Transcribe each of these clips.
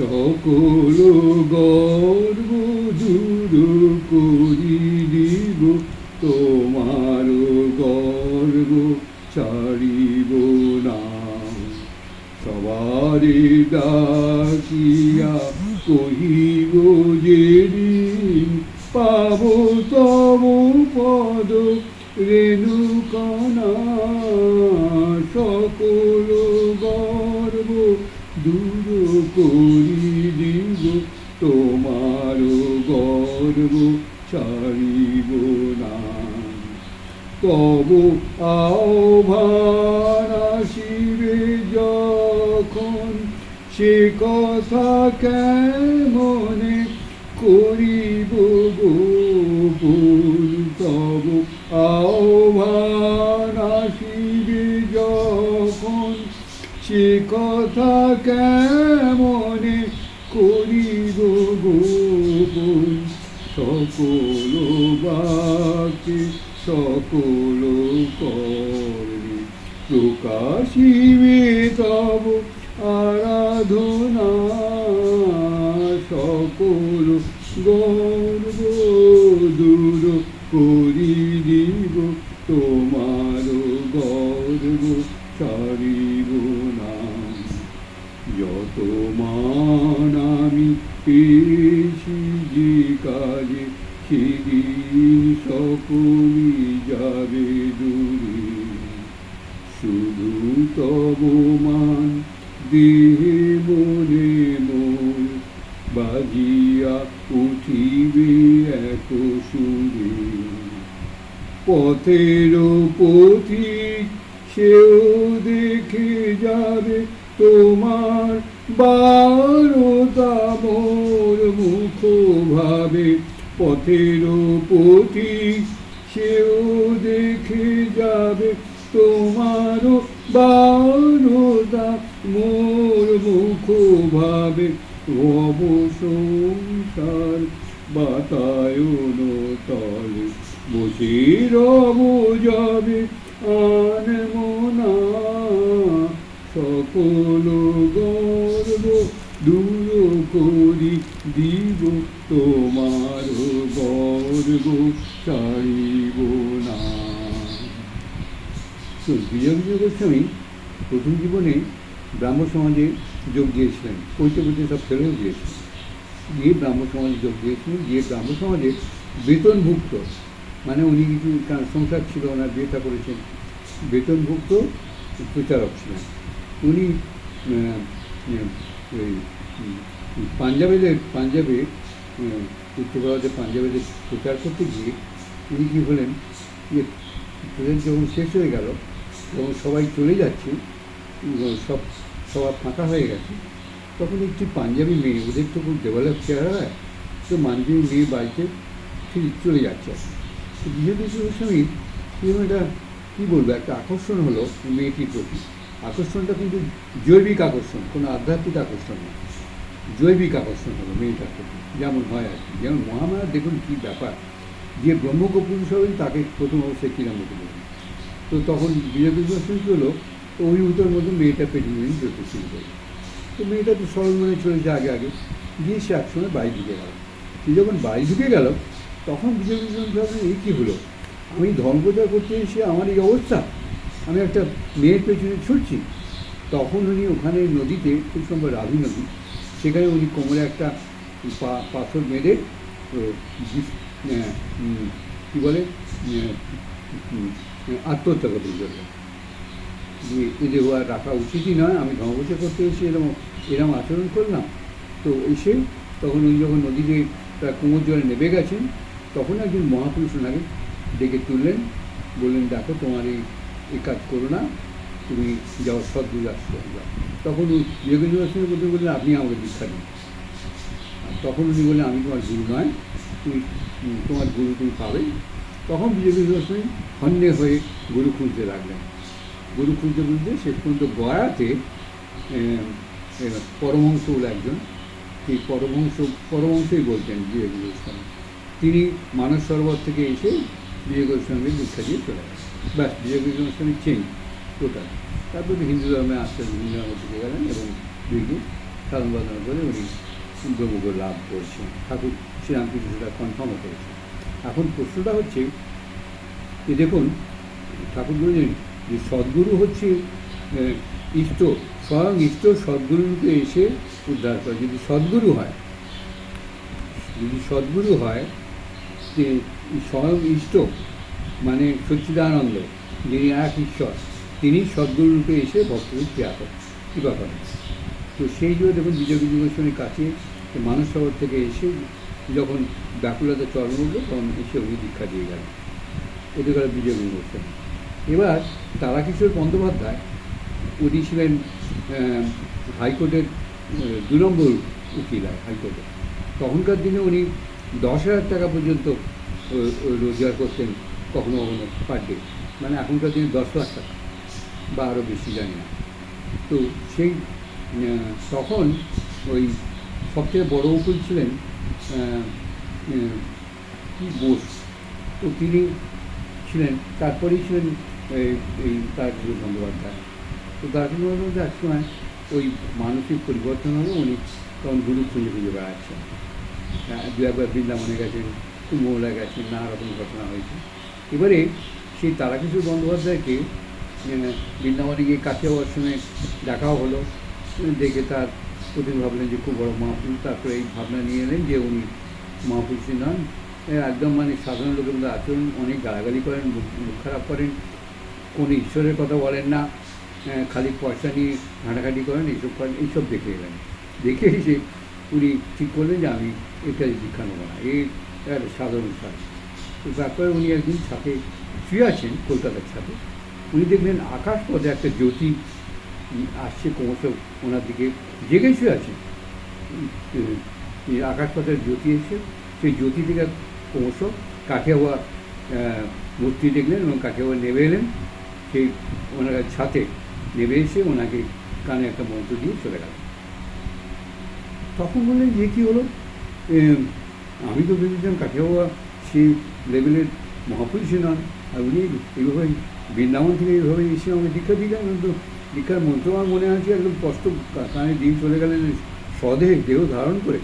সকল গর্ব দূর করি দিব তোমার গর্ব ছাড়িব না। সবারে ডাকিয়া কহিব যে পাব তব পদ, রেণুকানা, সকল গর্ব দূর করি কেমনে করিব গোপন তব আহ্বান আসিবে যখন সে কথা কেমনে করিব গোপন সকল বাকে, সকল কর্মে প্রকাশিবে তব গর্ব দূর করি দিব তোমার গর্ব ছাড়িব না। যত মান আমি পেয়েছি যে কাজে, সেদিন সকলই যাবে দূরে। শুধু তব মান দেহে মনে মন বাজিয়া পথের পথিক সেও দেখে যাবে তোমার বারোটা মোর মুখ ভাবে পথের পথিক সেও দেখে যাবে তোমার বারোটা মোর মুখ ভাবে ভব সংসার বাতায়ন তলে বসে রব যাবে আন মনা সকল গর্ব দূর করি দিব, তোমার গর্ব চাইব না। তো বিজয় গোস্বামী প্রথম জীবনে ব্রাহ্ম সমাজে যোগ দিয়েছিলেন পৈতে পৈতে সব ফেলেও দিয়েছিলেন। গিয়ে ব্রাহ্ম সমাজে যোগ দিয়েছিলেন গিয়ে ব্রাহ্ম সমাজে বেতনভুক্ত মানে উনি কিছু সংসার ছিল ওনার বিয়েটা করেছেন, বেতনভুক্ত প্রচারক ছিলেন। উনি পাঞ্জাবেদের, পাঞ্জাবে উত্তর ভারতের পাঞ্জাবেদের প্রচার করতে গিয়ে উনি কী হলেন, যে প্রচার যখন শেষ হয়ে গেল যখন সবাই চলে যাচ্ছে সব সবার ফাঁকা হয়ে গেছে। তখন একটি পাঞ্জাবি মেয়ে, ওদের তো খুব ডেভেলপ চেহারা, তো পাঞ্জাবি মেয়ে বাড়িতে ঠিক চলে যাচ্ছে বিজেপি গোস্বামী এরকম একটা, কী বলব, একটা আকর্ষণ হলো মেয়েটির প্রতি। আকর্ষণটা কিন্তু জৈবিক আকর্ষণ, কোনো আধ্যাত্মিক আকর্ষণ না। জৈবিক আকর্ষণ হলো মেয়েটার প্রতি, যেমন হয় আর কি। যেমন মহামায়া, দেখুন কী ব্যাপার। যে ব্রহ্মকপুরুষ হবেন, তাকে প্রথম অবস্থায় কিরামতি বলবেন তো তখন বিজেপি গোস্বামী হলো, অভিভূতের মধ্যে মেয়েটা পেটে নিয়ে যেতে শুরু করল তো মেয়েটা তো সরল মনে চলেছে আগে আগে। গিয়ে সে একসময় বাড়ি ঢুকে গেল। সে যখন বাড়ি ঢুকে গেল, তখন বিজেপি ভাবলেন এই কী হলো? আমি ধর্ম প্রচার করতে এসে আমার এই অবস্থা। আমি একটা মেয়ের পেছনে ছুটছি। তখন উনি ওখানে নদীতে, খুব সম্ভব রাভি নদী, সেখানে উনি কোমরে একটা পাথর মেরে কী বলে? আত্মহত্যা করতে চললেন যে এদের আর রাখা উচিতই নয়, আমি ধর্মপ্রচার করতে এসে এরকম এরকম আচরণ করলাম। তো এসে তখন উনি যখন নদীতে প্রায় কুমোর জলে নেমে গেছেন, তখন একজন মহাপুরুষ ওনাকে ডেকে তুললেন, বললেন, দেখো, তোমার এই এই কাজ করো না, তুমি যাও সদ্গুরু আশ্রম যাও তখন যোগেন্দ্র আশ্রমের বলতে বললেন, আপনি আমাকে দীক্ষা দিন। তখন উনি বললেন, আমি তোমার গুরু নয়, তুমি তোমার গুরু তুমি পাবে। তখন বিজেপি গোস্বামী হন্যে হয়ে গুরু খুঁজতে লাগলেন। গুরু খুঁজতে খুঁজতে শেষ পর্যন্ত গয়াতে পরমহংস বলে একজন। সেই পরমহংস, পরমহংসই বলতেন বিবেক গোস্বামী তিনি মানস সরোবর থেকে এসে বিজয় গোস্বামীকে দীক্ষা দিয়ে চলে গেলেন। ব্যাস বিজয় গোস্বামী চেঞ্জ টোটাল তারপরে হিন্দু ধর্মে আস্তে আস্তে হিন্দু ধর্মে ঢুকে গেলেন এবং বিজু সাধন বাদনা করে উনি ব্রহ্মজ্ঞ লাভ করছেন। ঠাকুর শ্রীরামকৃষ্ণ সেটা কনফার্মও করেছেন। এখন প্রশ্নটা হচ্ছে যে দেখুন, ঠাকুর বলেছেন যে সদ্গুরু হচ্ছে ইষ্ট, স্বয়ং ইষ্ট সদ্গুরুরূপে এসে উদ্ধার করে। যদি সদ্গুরু হয়, যদি সদ্গুরু হয়, যে স্বয়ং ইষ্ট মানে সচ্চিদানন্দ, যিনি এক ঈশ্বর, তিনি সদ্গুরুরূপে এসে ভক্তদের ক্রিয়া করেন, কৃপা করেন। তো সেই জন্য দেখুন, বিজয় গোস্বামীর কাছে মানস শহর থেকে এসে যখন ব্যাকুলতা চরম উঠল তখন এসে উনি দীক্ষা দিয়ে গেলেন। এটা গেল বিজয় গোস্বামী এবার তারাকিশোর বন্দ্যোপাধ্যায় উনি ছিলেন হাইকোর্টের দু নম্বর উকিল হাইকোর্টে তখনকার দিনে উনি দশ হাজার টাকা পর্যন্ত রোজগার করতেন কখনো কখনো পার ডে মানে এখনকার দিনে দশ লাখ টাকা, বা আরও বেশি, জানি না। তো সেই তখন ওই সবথেকে বড় উকিল ছিলেন কি বোস? তো তিনি ছিলেন, তারপরেই ছিলেন এই এই তারকিশোর বন্দ্যোপাধ্যায়। তো তারকিশোর বন্দ্যোপাধ্যায় এক সময় ওই মানসিক পরিবর্তন হলো উনি তখন গুরু খুঁজে খুঁজে বেড়াচ্ছেন। হ্যাঁ, দু একবার বৃন্দাবনে গেছেন কুম্ভমেলা গেছেন নানা রকম ঘটনা হয়েছে। এবারে সেই তারাকিশোর বন্দ্যোপাধ্যায়কে বৃন্দাবনে গিয়ে কাছে সময় দেখাও হলো। দেখে তার প্রতি ভাবলেন যে খুব বড় মহাপুরুষ তারপরে এই ভাবনা নিয়ে এলেন যে উনি মহাপুরুষই নন। একদম মানে সাধারণ লোকের মধ্যে আচরণ অনেক গালাগালি করেন মুখ খারাপ করেন। কোনো ঈশ্বরের কথা বলেন না খালি পয়সা নিয়ে ঘাঁটাঘাঁটি করেন, এইসব করেন, এইসব দেখে এলেন। দেখে এসে উনি ঠিক করলেন যে আমি এটা দীক্ষা নেব না। এই সাধারণ সাজ তো তারপরে উনি একদিন ছাতে শুয়ে আছেন, কলকাতার ছাতে। উনি দেখলেন আকাশ পথে একটা জ্যোতি আসছে, ক্রমশ ওনার দিকে জেগে শুয়ে আছেন আকাশ পথের জ্যোতি এসে, সেই জ্যোতি থেকে ক্রমশ কাঠিয়াওয়া মূর্তি দেখলেন এবং কাঠিয়াওয়া নেমে এলেন। সেই ওনার ছাতে নেমে এসে ওনাকে কানে একটা মন্ত্র দিয়ে চলে গেল। তখন বললেন যে কী হলো? আমি তো ভেবেছিলাম কাঠিয়াওয়া সেই লেভেলের মহাপুরুষই নন। আর উনি এইভাবে বৃন্দাবন থেকে এইভাবে এসে আমাকে দীক্ষা দিলেন। কিন্তু দীক্ষার মন্ত্র আমার মনে আছে, একদম কষ্ট কানে দিয়ে চলে গেলেন, স্বদেহ দেহ ধারণ করে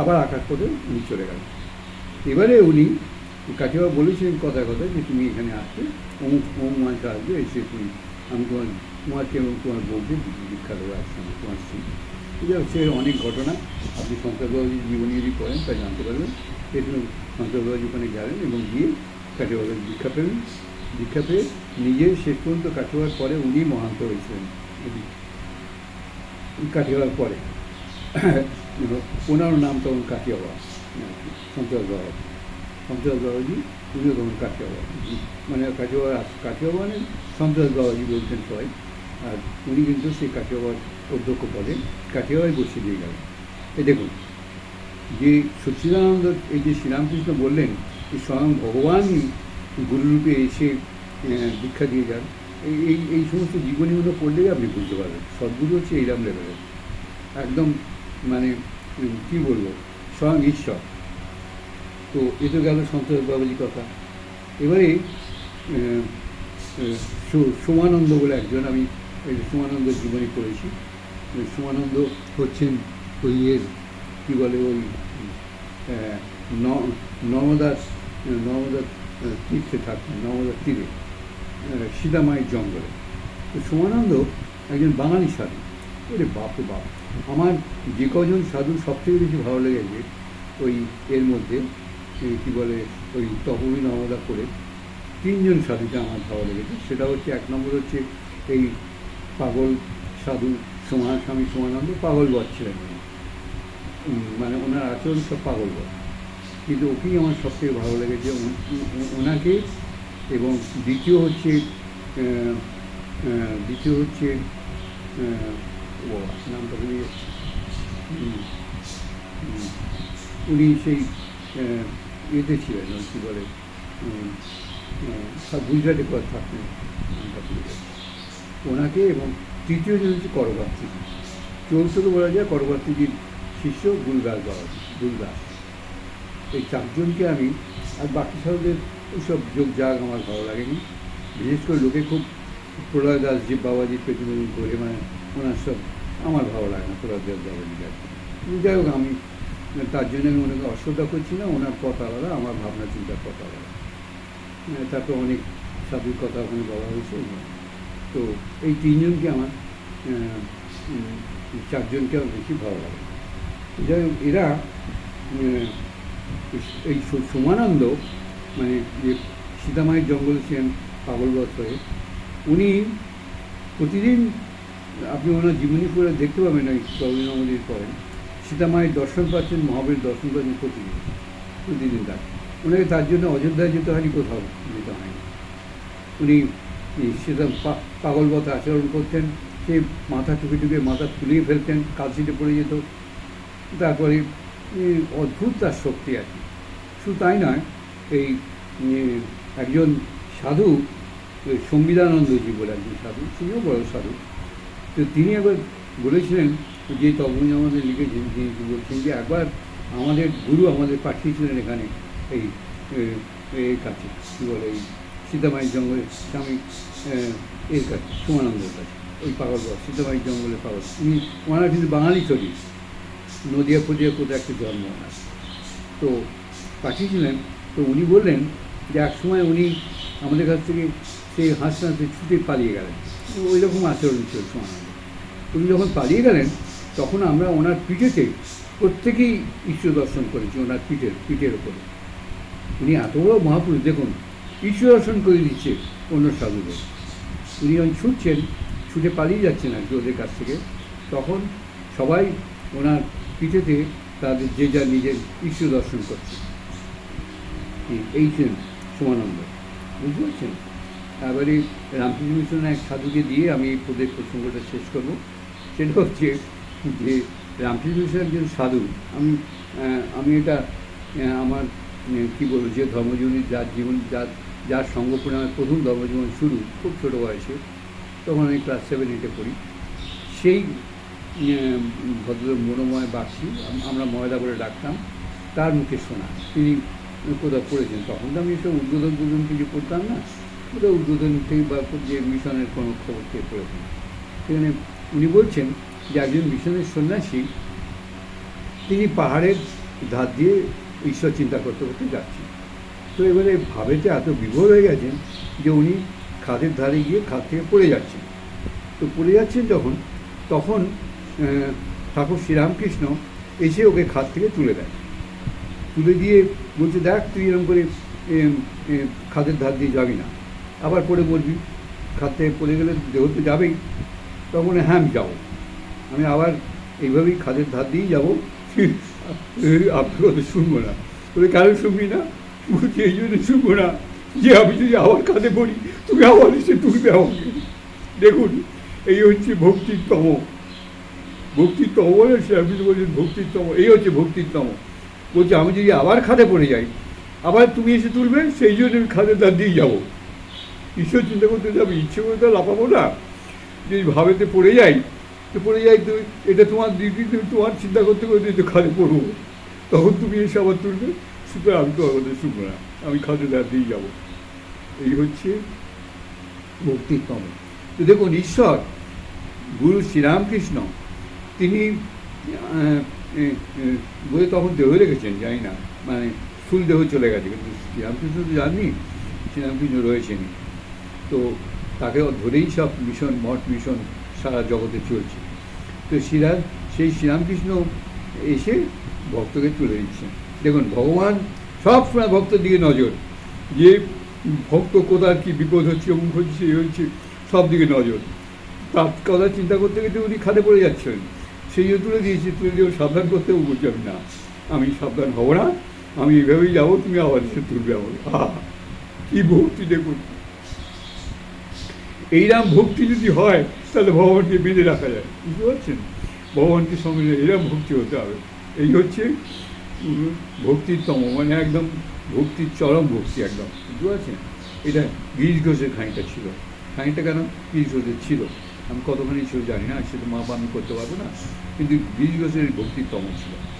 আবার আকাশ পথে উনি চলে গেলেন। এবারে উনি কাঠিয়াবা বলেছিলেন কথা কথা যে তুমি এখানে আসবে, অমুক অমুক মাসে আসবে, এসে তুমি আমি তোমার তোমাকে এবং তোমার বউকে দীক্ষা দেবো একসঙ্গে তোমার স্ত্রী। এটা হচ্ছে অনেক ঘটনা। আপনি শঙ্করবাবুজির জীবনী যদি পড়েন তা জানতে পারবেন। সেই জন্য শঙ্করবাবুজি ওখানে গেলেন এবং গিয়ে কাঠিয়াবাদের দীক্ষা পেলেন। দীক্ষা পেয়ে নিজে শেষ পর্যন্ত কাঠিয়াবার পরে উনি মহান্ত হয়েছিলেন। কাঠিয়াবার পরে। ওনার নাম তখন কাঠিয়াবা বাবা সন্তোষ বাবাজি উনিও তখন কাঠিয়াবা মানে কাঠিয়াবা কাঠিয়াবা মানে সন্তোষ বাবাজি বলতেন সবাই। আর উনি কিন্তু সেই কাঠিয়াবার অধ্যক্ষ পদে কাঠিয়াবাই বসিয়ে দিয়ে গেলেন। এই দেখুন, যে সচ্চিদানন্দ, এই যে শ্রীরামকৃষ্ণ বললেন যে স্বয়ং ভগবানই গুরুরূপে এসে দীক্ষা দিয়ে যান, এই এই সমস্ত জীবনীগুলো পড়লেই আপনি বুঝতে পারবেন। সদ্গুরু হচ্ছে এইরাম লেভেলের একদম মানে কী বলব? স্বয়ং ঈশ্বর। তো এ তো গেল সন্তোষ বাবাজির কথা। এবারে সোমানন্দ বলে একজন আমি, এই যে সোমানন্দ জীবনী পড়েছি। সোমানন্দ হচ্ছেন ওই এর, কী বলে ওই নর্মদার নর্মদার তীর্থে থাকতেন নর্মদার তীরে সীতামায়ের জঙ্গলে। তো সোমানন্দ একজন বাঙালি সাধু। ওরে বাপরে বাপ! আমার যে কজন সাধু সবথেকে বেশি ভালো লেগেছে ওই এর মধ্যে কী বলে, ওই তপবী নর্মদা করে তিনজন সাধুকে আমার ভালো লেগেছে। সেটা হচ্ছে এক নম্বর হচ্ছে এই পাগল সাধু স্বামী সোমানন্দ পাগল বধ ছিলেন মানে ওনার আচরণ সব পাগল বধ। কিন্তু ওকেই আমার সবথেকে ভালো লেগেছে। ওনাকে এবং দ্বিতীয় হচ্ছে দ্বিতীয় হচ্ছে ও, নামটা উনি সেই ইয়েতে ছিলেন ওই কী বলে সব গুজরাটে থাকতেন। ওনাকে এবং তৃতীয় জন হচ্ছে করবার্তিজি চতুর্থ বলা যায় করবার্তিজির শিষ্য গুলদাস বাবা গুলদাস এই চারজনকে আমি আর বাকি সাধুদের ওইসব যোগ জাগ আমার ভালো লাগেনি। বিশেষ করে লোকে খুব প্রলয় দাস যে বাবাজির পেছনে করে মানে ওনার সব আমার ভালো লাগে না তোরা দাস যাবেন যাই হোক, আমি তার জন্য আমি ওনাকে অশ্রদ্ধা করছি না ওনার কথা আলাদা আমার ভাবনা চিন্তার কথা আলাদা। আহ, তারপর অনেক সাধুর কথা ওখানে বলা হয়েছে। তো এই তিনজনকে আমার চারজনকে আমার বেশি ভালো লাগে। যাই হোক এরা এই সুমানন্দ মানে যে সীতামায়ের জঙ্গল ছিলেন পাগলবত হয়ে উনি প্রতিদিন আপনি ওনার জীবনী করে দেখতে পাবেন ওই রবীন্দ্রমোদীর পরে। সীতামায়ের দর্শন পাচ্ছেন, মহাবীর দর্শন পাচ্ছেন প্রতিদিন প্রতিদিন তার। ওনাকে তার জন্য অযোধ্যায় যেতে হয়নি কোথাও, যেতে হয়নি। উনি সীতা পা- পাগলবত আচরণ করতেন, সে মাথা টুকে টুকে মাথা ফুলিয়ে ফেলতেন কালসিটে পড়ে যেত। তারপরে অদ্ভুত তার শক্তি আছে। শুধু তাই নয়, এই একজন সাধু সংবিধানন্দজি বলে একজন সাধু তিনিও বড় সাধু, তো তিনি একবার বলেছিলেন যে তখন আমাদের লিখেছেন তিনি বলছেন যে একবার আমাদের গুরু আমাদের পাঠিয়েছিলেন এখানে, এই এর কাছে, কী বলে, এই সীতামাই জঙ্গলের স্বামী এর কাছে, সুমানন্দের কাছে, ওই পাগল বাবা সীতামাই জঙ্গলের পাগল। উনি, ওনারা কিন্তু বাঙালি ছবি নদিয়া ফদিয়া কোথাও একটা জন্ম ওনার। তো পাঠিয়েছিলেন, তো উনি বললেন যে এক সময় উনি আমাদের কাছ থেকে সেই হাসতে হাসতে ছুটে পালিয়ে গেলেন। ওই রকম আচরণ ছিল সোনানন্দ উনি যখন পালিয়ে গেলেন তখন আমরা ওনার পিঠেতে প্রত্যেকেই ঈশ্বর দর্শন করেছি, ওনার পিঠের পিঠের ওপরে উনি এত বড় মহাপুরুষ, দেখুন, ঈশ্বর দর্শন করে দিচ্ছে অন্য সাধুদের। উনি যখন ছুটছেন, ছুটে পালিয়ে যাচ্ছেন আর কি ওদের কাছ থেকে, তখন সবাই ওনার পিঠেতে তাদের যে যা নিজের ঈশ্বর দর্শন করছে। এই- ছিলেন সমানন্দ। বুঝতে পারছেন? এবারে রামকৃষ্ণ মিশনের এক সাধুকে দিয়ে আমি এই প্রসঙ্গটা শেষ করব। সেটা হচ্ছে যে রামকৃষ্ণ একজন সাধু আমি আমি এটা আমার আহ, কী বলব যে ধর্মজীবনী যার জীবন যার যার সঙ্গপনে আমার প্রথম ধর্মজীবন শুরু খুব ছোটো বয়সে তখন আমি ক্লাস সেভেন এইটে পড়ি। সেই ভদ্রলোক মনোময় বাক্সি আমরা ময়দা বলে ডাকতাম তার মুখে শোনা তিনি কোথাও পড়েছেন তখন। তো আমি এসব উদ্বোধন টুদ্বোধন কিছু করতাম না কোথাও উদ্বোধন থেকে বা যে মিশনের কোনো খবর থেকে পড়েছেন সেখানে উনি বলছেন যে একজন মিশনের সন্ন্যাসী, তিনি পাহাড়ের ধার দিয়ে ঈশ্বর চিন্তা করতে করতে যাচ্ছেন। তো এবারে ভাবেতে এত বিভোর হয়ে গেছেন যে উনি খাদের ধারে গিয়ে খাদ থেকে পড়ে যাচ্ছেন। তো পড়ে যাচ্ছেন যখন, তখন ঠাকুর শ্রীরামকৃষ্ণ এসে ওকে খাদ থেকে তুলে দেয় তুলে দিয়ে বলছে, দেখ, তুই এরকম করে খাদের ধার দিয়ে যাবি না। আবার পড়ে বলবি খাদ থেকে পড়ে গেলে দেহ তো যাবেই। তখন হ্যাঁ আমি যাব। আমি আবার এইভাবেই খাদের ধার দিয়েই যাব। আপনার কথা শুনব না। বলে কেন শুনবি না? বলছি এই জন্য শুনব না যে আমি যদি আবার খাদে পড়ি তুমি আবার এসে তুলবে আমাকে। দেখুন, এই হচ্ছে ভক্তির তম। ভক্তির তম বলে সে আপনি তো বলছেন ভক্তির তম। এই হচ্ছে ভক্তির তম। বলছে, আমি যদি আবার খাদে পড়ে যাই, আবার তুমি এসে তুলবে, সেই জন্য আমি খাদের ধার দিয়ে যাব। ঈশ্বর চিন্তা করতে যাবে, ইচ্ছে করে তো লাফাবো না। যদি ভাবেতে পড়ে যাই পড়ে যাই তো এটা তোমার দিদি তুমি তোমার চিন্তা করতে করতে তো খাদে পড়ব তখন তুমি এসে আবার তুলবে সুতরাং আমি তো আমাদের শুনব না আমি খাদে ধার দিয়ে যাব। এই হচ্ছে ভক্তির তম তো দেখুন ঈশ্বর গুরু শ্রীরামকৃষ্ণ তিনি এ, তখন দেহ রেখেছেন জানি না মানে ফুল দেহ চলে গেছে কিন্তু শ্রীরামকৃষ্ণ তো জাননি শ্রীরামকৃষ্ণ রয়েছেনই। তো তাকে ধরেই সব মিশন মঠ মিশন সারা জগতে চলছে। তো শ্রীরাম, সেই শ্রীরামকৃষ্ণ এসে ভক্তকে তুলে দিচ্ছেন দেখুন, ভগবান সব সময় ভক্তের দিকে নজর। যে ভক্ত কোথায়, কি বিপদ হচ্ছে, অমুক হচ্ছে এই হচ্ছে, সব দিকে নজর। তার কথা চিন্তা করতে গেলে উনি খাদে পড়ে যাচ্ছেন। সেই জন্য তুলে দিয়েছি, তুলে দিয়ে সাবধান করতেও বলছি না। আমি সাবধান হব না, আমি এভাবেই যাব, তুমি আবার এসে তুলবে আমার আহা, কী ভক্তি দেখুন। এইরকম ভক্তি যদি হয় তাহলে ভগবানকে বেঁধে রাখা যায়। বুঝতে পারছেন? ভগবানকে সঙ্গে এরকম ভক্তি হতে হবে। এই হচ্ছে উম, ভক্তির তম মানে একদম ভক্তির চরম ভক্তি একদম। বুঝতে পারছেন? এটা গিরিশ ঘোষের খানিকটা ছিল। খানিকটা কেন? গিরিশ ঘোষের ছিল। আমি কতখানি ছিল জানি না সেটা মা আমি করতে পারব না। কিন্তু গিরিশ ঘোষের ভক্তির তম ছিল।